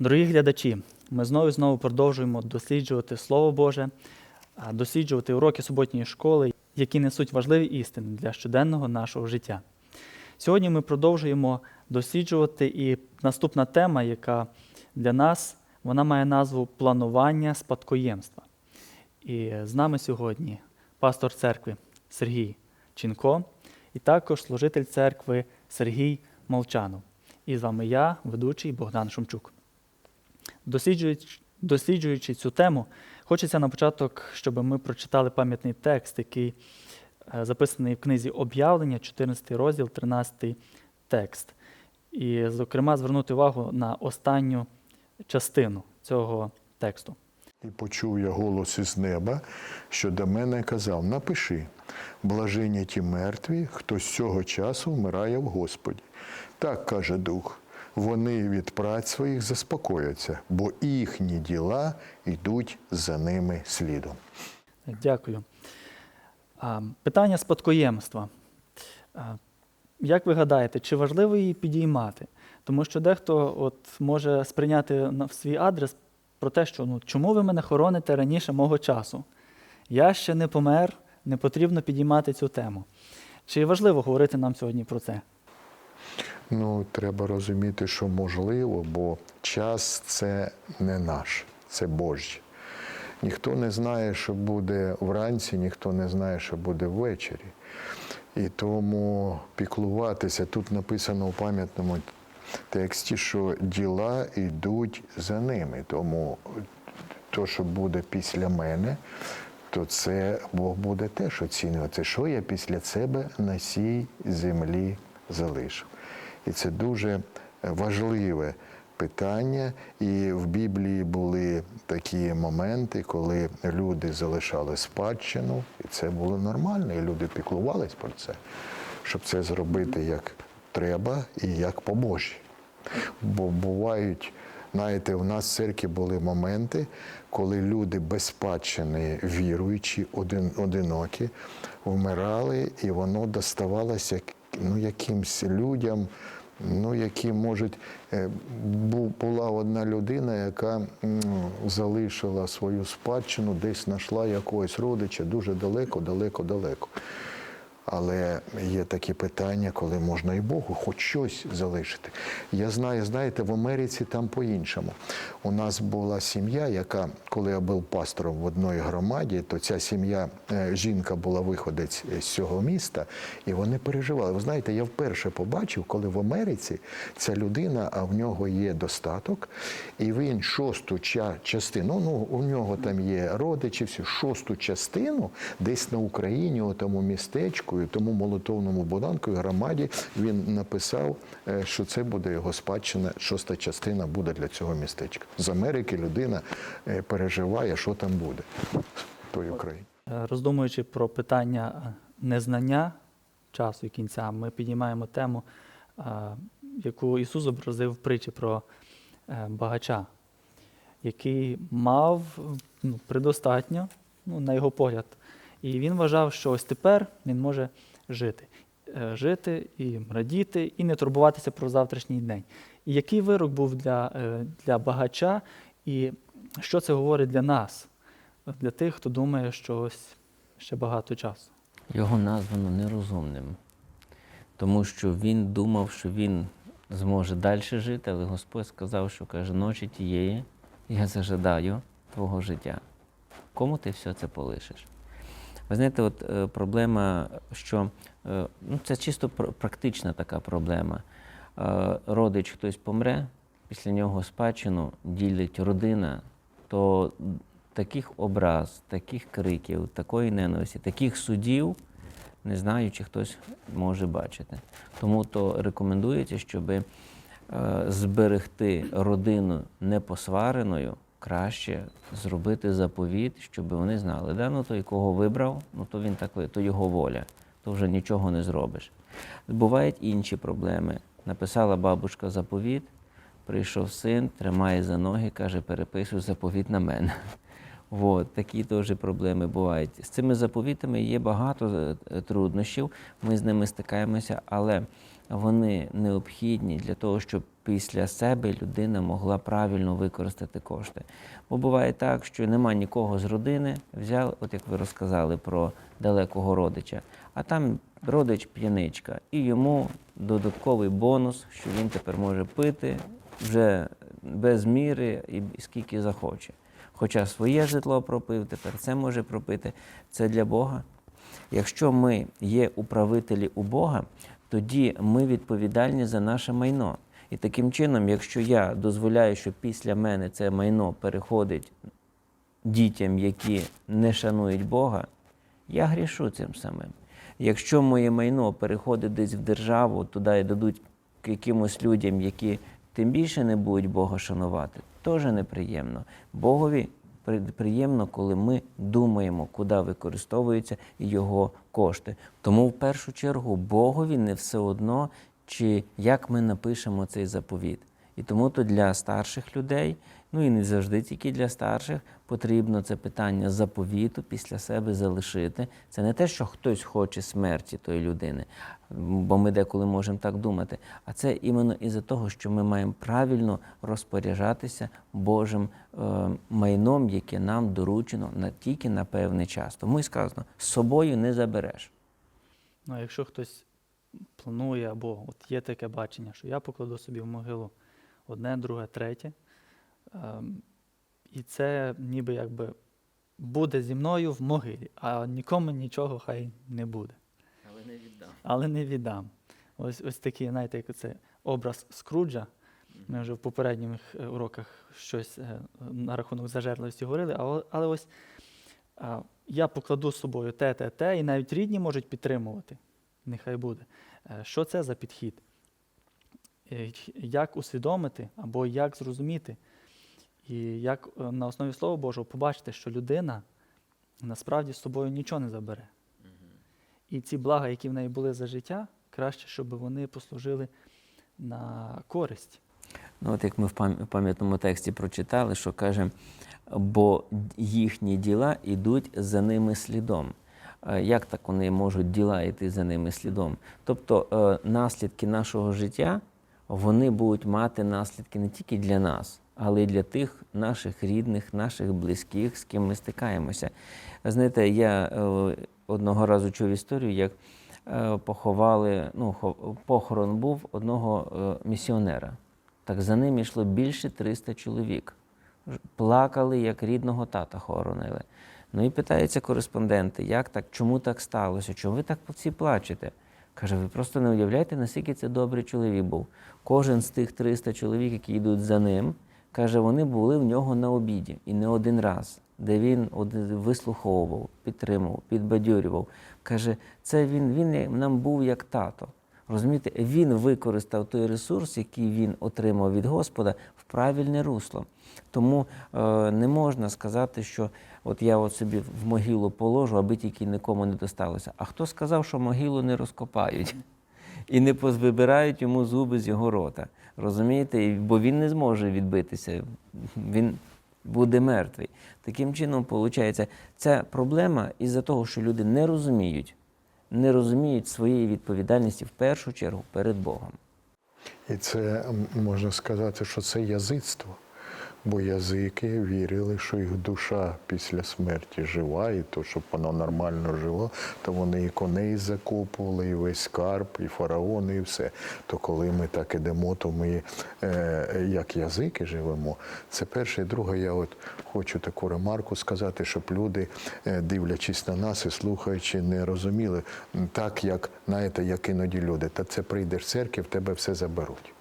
Дорогі глядачі, ми знову і знову продовжуємо досліджувати Слово Боже, досліджувати уроки суботньої школи, які несуть важливі істини для щоденного нашого життя. Сьогодні ми продовжуємо досліджувати, і наступна тема, яка для нас вона має назву планування спадкоємства. І з нами сьогодні пастор церкви Сергій Чінко і також служитель церкви Сергій Молчанов. І з вами я, ведучий Богдан Шумчук. Досліджуючи, досліджуючи цю тему, хочеться на початок, щоб ми прочитали пам'ятний текст, який е, записаний в книзі Об'явлення, 14 розділ, 13 текст. І, зокрема, звернути увагу на останню частину цього тексту. І почув я голос із неба, що до мене казав: Напиши, блажені ті мертві, хто з цього часу вмирає в Господі. Так каже Дух. Вони від праць своїх заспокояться, бо їхні діла йдуть за ними слідом. Дякую. Питання спадкоємства. Як ви гадаєте, чи важливо її підіймати? Тому що дехто от може сприйняти в свій адрес про те, що ну, чому ви мене хороните раніше мого часу? Я ще не помер, не потрібно підіймати цю тему. Чи важливо говорити нам сьогодні про це? Ну, треба розуміти, що можливо, бо час це не наш, це Божий. Ніхто не знає, що буде вранці, ніхто не знає, що буде ввечері. І тому піклуватися тут написано у пам'ятному тексті, що діла йдуть за ними. Тому то, що буде після мене, то це Бог буде теж оцінювати, що я після себе на цій землі залишив. І це дуже важливе питання. І в Біблії були такі моменти, коли люди залишали спадщину, і це було нормально, і люди піклувались про це, щоб це зробити як треба і як по Божі. Бо бувають, знаєте, у нас в церкві були моменти, коли люди без спадщини, віруючі, один, одинокі, вмирали, і воно доставалося ну, якимсь людям, ну, які можуть. е, бу- Була одна людина, яка ну, залишила свою спадщину, десь знайшла якогось родича дуже далеко, далеко, далеко. Але є такі питання, коли можна і Богу хоч щось залишити. Я знаю, знаєте, в Америці там по-іншому. У нас була сім'я, яка, коли я був пастором в одній громаді, то ця сім'я, е, жінка була виходець з цього міста, і вони переживали. Ви знаєте, я вперше побачив, коли в Америці ця людина, а в нього є достаток, і він шосту ча- частину, ну у нього там є родичі, всі шосту частину десь на Україні, у тому містечку, і тому молотовному Богданку і громаді він написав, е, що це буде його спадщина, шоста частина буде для цього містечка. З Америки людина е, переживає, що там буде той Україні. Е, Роздумуючи про питання незнання часу і кінця, ми піднімаємо тему, яку Ісус зобразив в притчі про багача, який мав ну, предостатньо, ну, на його погляд. І він вважав, що ось тепер він може жити. Е, Жити і радіти, і не турбуватися про завтрашній день. І який вирок був для, е, для багача, і що це говорить для нас? для тих, хто думає, що ось ще багато часу. Його названо нерозумним, тому що він думав, що він зможе далі жити, але Господь сказав, що каже, ночі тієї я зажадаю твого життя. Кому ти все це полишиш? Ви знаєте, от е, проблема, що е, ну, це чисто практична така проблема. Е, родич хтось помре, після нього спадщину ділить родина, то таких образ, таких криків, такої ненависті, таких судів, не знаю, чи хтось може бачити. Тому то рекомендується, щоб зберегти родину непосвареною, краще зробити заповіт, щоб вони знали, да, ну той, кого вибрав, ну то він такий, то його воля, то вже нічого не зробиш. Бувають інші проблеми. Написала бабушка заповіт, прийшов син, тримає за ноги, каже, переписуй заповіт на мене. От, такі теж проблеми бувають. З цими заповітами є багато е, труднощів, ми з ними стикаємося, але вони необхідні для того, щоб після себе людина могла правильно використати кошти. Бо буває так, що нема нікого з родини, взяли, от як ви розказали про далекого родича, а там родич п'яничка, і йому додатковий бонус, що він тепер може пити вже без міри і скільки захоче. Хоча своє житло пропив, тепер це може пропити. Це для Бога. Якщо ми є управителі у Бога, тоді ми відповідальні за наше майно. І таким чином, якщо я дозволяю, що після мене це майно переходить дітям, які не шанують Бога, я грішу цим самим. Якщо моє майно переходить десь в державу, туди і дадуть якимось людям, які тим більше не будуть Бога шанувати, теж неприємно. Богові приємно, коли ми думаємо, куди використовуються його кошти. Тому в першу чергу Богові не все одно, чи як ми напишемо цей заповіт. І тому то для старших людей, ну і не завжди тільки для старших, потрібно це питання заповіту після себе залишити. Це не те, що хтось хоче смерті тої людини, бо ми деколи можемо так думати. А це іменно із-за того, що ми маємо правильно розпоряджатися Божим е, майном, яке нам доручено на тільки на певний час. Тому і сказано, з собою не забереш. Ну, а якщо хтось планує або от є таке бачення, що я покладу собі в могилу одне, друге, третє, ем, і це ніби якби буде зі мною в могилі, а нікому нічого хай не буде. Але не віддам. Але не віддам. Ось, ось такий, знаєте, як це образ Скруджа. Ми вже в попередніх е, уроках щось е, на рахунок зажерливості говорили, а але ось я покладу з собою те, те, те, і навіть рідні можуть підтримувати. Нехай буде. Е, Що це за підхід? Е, Як усвідомити або як зрозуміти, і як е, на основі Слова Божого побачити, що людина насправді з собою нічого не забере. І ці блага, які в неї були за життя, краще, щоб вони послужили на користь. Ну, от як ми в пам'ятному тексті прочитали, що каже, бо їхні діла йдуть за ними слідом. Е, Як так вони можуть діла йти за ними слідом? Тобто наслідки нашого життя вони будуть мати наслідки не тільки для нас, але й для тих наших рідних, наших близьких, з ким ми стикаємося. Знаєте, я е, одного разу чув історію, як е, поховали, ну, похорон був одного е, місіонера. Так за ним йшло більше 300 чоловік. Плакали, як рідного тата хоронили. Ну і питаються кореспонденти, як так, чому так сталося? Чому ви так всі плачете? Каже, ви просто не уявляєте, наскільки це добрий чоловік був. Кожен з тих 300 чоловік, які йдуть за ним, каже, вони були в нього на обіді і не один раз, де він вислуховував, підтримував, підбадьорював. Каже, це він, він нам був як тато. Розумієте, він використав той ресурс, який він отримав від Господа, правильне русло. Тому е, не можна сказати, що от я от собі в могилу положу, аби тільки нікому не досталося. А хто сказав, що могилу не розкопають і не повибирають йому зуби з його рота? Розумієте? Бо він не зможе відбитися, він буде мертвий. Таким чином, виходить, ця проблема із-за того, що люди не розуміють, не розуміють своєї відповідальності в першу чергу перед Богом. І це можна сказати, що це язицтво. Бо язики вірили, що їх душа після смерті жива, і то, щоб воно нормально жило, то вони і коней закопували, і весь скарб, і фараони, і все. То коли ми так ідемо, то ми е, як язики живемо. Це перше. І друге, я от хочу таку ремарку сказати, щоб люди, е, дивлячись на нас і слухаючи, не розуміли так, як знаєте, як іноді люди. Та це прийдеш в церкву, в тебе все заберуть.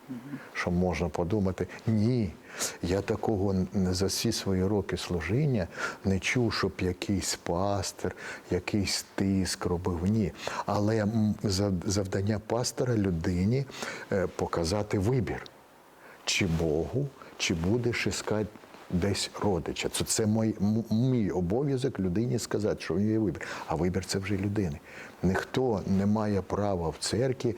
Що можна подумати, ні. Я такого за всі свої роки служіння не чув, щоб якийсь пастир, якийсь тиск робив. Ні. Але завдання пастора людині е, показати вибір, чи Богу, чи будеш іскати десь родича. Це мій, мій обов'язок людині сказати, що в нього є вибір. А вибір це вже людини. Ніхто не має права в церкві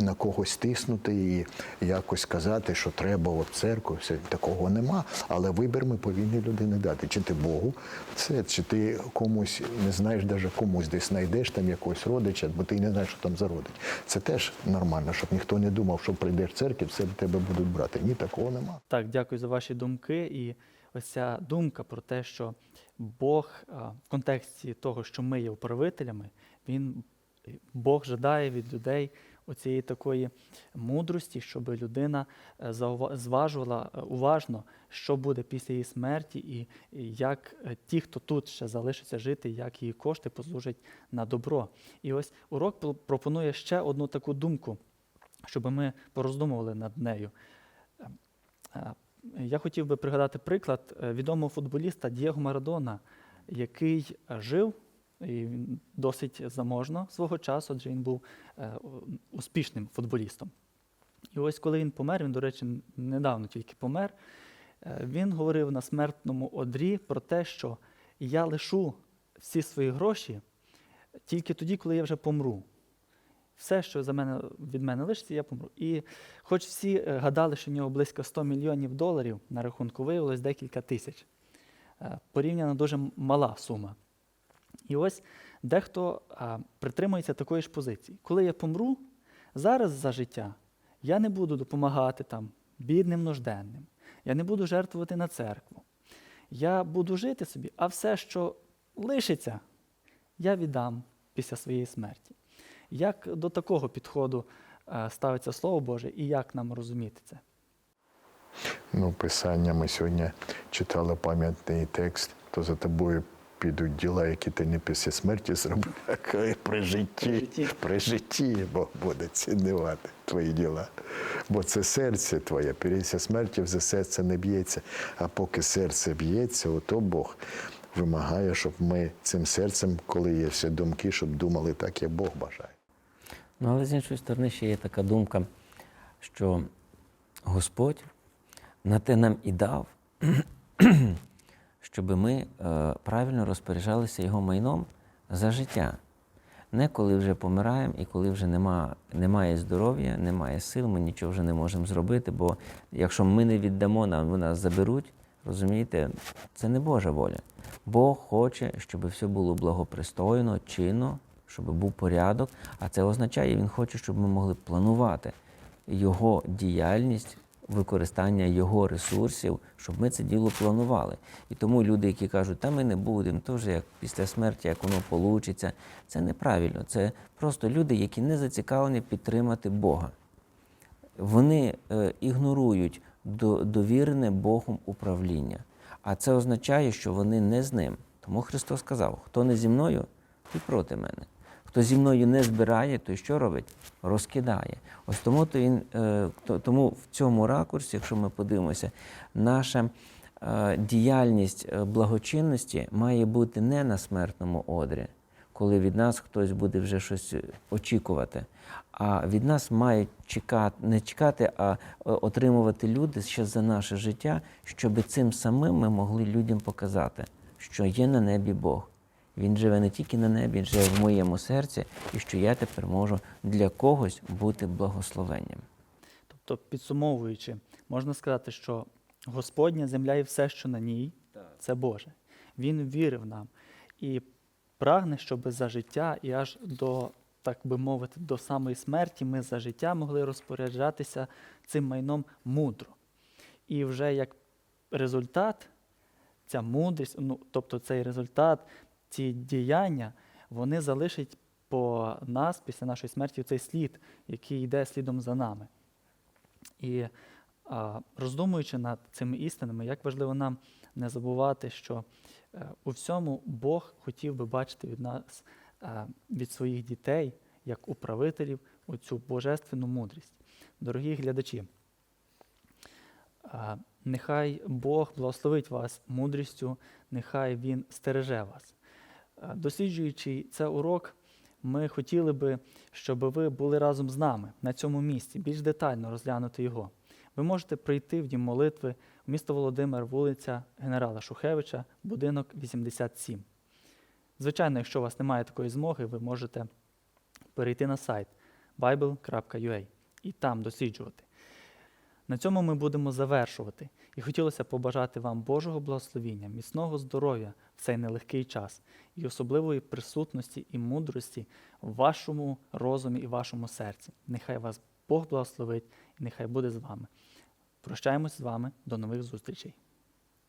на когось тиснути і якось казати, що треба от церкву. Все такого нема. Але вибір ми повинні людині дати. Чи ти Богу це, чи ти комусь не знаєш, навіть комусь десь знайдеш там якогось родича, бо ти не знаєш, що там за родич. Це теж нормально, щоб ніхто не думав, що прийдеш в церкву, все тебе будуть брати. Ні, такого нема. Так, дякую за ваші думки. І ось ця думка про те, що Бог в контексті того, що ми є управителями, він Бог жадає від людей оцієї такої мудрості, щоб людина е, зважувала е, уважно, що буде після її смерті, і як е, ті, хто тут ще залишиться жити, як її кошти послужать на добро. І ось урок пропонує ще одну таку думку, щоб ми пороздумували над нею. Е, Я хотів би пригадати приклад відомого футболіста Дієго Марадона, який жив і він досить заможно свого часу, адже він був е, успішним футболістом. І ось коли він помер, він, до речі, недавно тільки помер, е, він говорив на смертному одрі про те, що я лишу всі свої гроші тільки тоді, коли я вже помру. Все, що за мене, від мене лишиться, я помру. І хоч всі е, гадали, що в нього близько 100 мільйонів доларів, на рахунку виявилось декілька тисяч. Порівняно дуже мала сума. І ось дехто а, притримується такої ж позиції. Коли я помру, зараз за життя я не буду допомагати там бідним нужденним, я не буду жертвувати на церкву. Я буду жити собі, а все, що лишиться, я віддам після своєї смерті. Як до такого підходу ставиться Слово Боже і як нам розуміти це? Ну, писання ми сьогодні читали пам'ятний текст, то за тобою підуть діла, які ти не після смерті зробив, а при житті. При житті. При житті Бог буде цінувати твої діла. Бо це серце твоє, після смерті вже серце не б'ється. А поки серце б'ється, ото Бог вимагає, щоб ми цим серцем, коли є всі думки, щоб думали так, як Бог бажає. Ну, але з іншої сторони ще є така думка, що Господь на те нам і дав, щоб ми е, правильно розпоряджалися його майном за життя. Не коли вже помираємо і коли вже нема, немає здоров'я, немає сил, ми нічого вже не можемо зробити, бо якщо ми не віддамо, нам вони нас заберуть, розумієте, це не Божа воля. Бог хоче, щоб все було благопристойно, чинно, щоб був порядок, а це означає, він хоче, щоб ми могли планувати його діяльність, використання його ресурсів, щоб ми це діло планували. І тому люди, які кажуть, та ми не будемо, то вже як після смерті, як воно получиться, це неправильно. Це просто люди, які не зацікавлені підтримати Бога. Вони е, ігнорують до, довірене Богом управління. А це означає, що вони не з ним. Тому Христос сказав: хто не зі мною, той проти мене. Хто зі мною не збирає, той що робить? Розкидає. Ось тому, то він, е, тому в цьому ракурсі, якщо ми подивимося, наша е, діяльність е, благочинності має бути не на смертному одрі, коли від нас хтось буде вже щось очікувати. А від нас мають чекати, не чекати, а отримувати люди ще за наше життя, щоб цим самим ми могли людям показати, що є на небі Бог. Він живе не тільки на небі, він живе в моєму серці, і що я тепер можу для когось бути благословенням. Тобто, підсумовуючи, можна сказати, що Господня земля і все, що на ній, це Боже. Він вірив нам і прагне, щоб за життя і аж до, так би мовити, до самої смерті ми за життя могли розпоряджатися цим майном мудро. І вже як результат, ця мудрість, ну, тобто цей результат, ці діяння, вони залишать по нас після нашої смерті цей слід, який йде слідом за нами. І а, роздумуючи над цими істинами, як важливо нам не забувати, що е, у всьому Бог хотів би бачити від нас, е, від своїх дітей, як управителів, оцю божественну мудрість. Дорогі глядачі, е, нехай Бог благословить вас мудрістю, нехай Він стереже вас. Е, Досліджуючи цей урок, ми хотіли би, щоб ви були разом з нами на цьому місці, більш детально розглянути його. Ви можете прийти в дім молитви в місто Володимир, вулиця генерала Шухевича, будинок 87. Звичайно, якщо у вас немає такої змоги, ви можете перейти на сайт bible.ua і там досліджувати. На цьому ми будемо завершувати. І хотілося побажати вам Божого благословіння, міцного здоров'я в цей нелегкий час і особливої присутності і мудрості в вашому розумі і вашому серці. Нехай вас Бог благословить і нехай буде з вами. Прощаємось з вами. До нових зустрічей.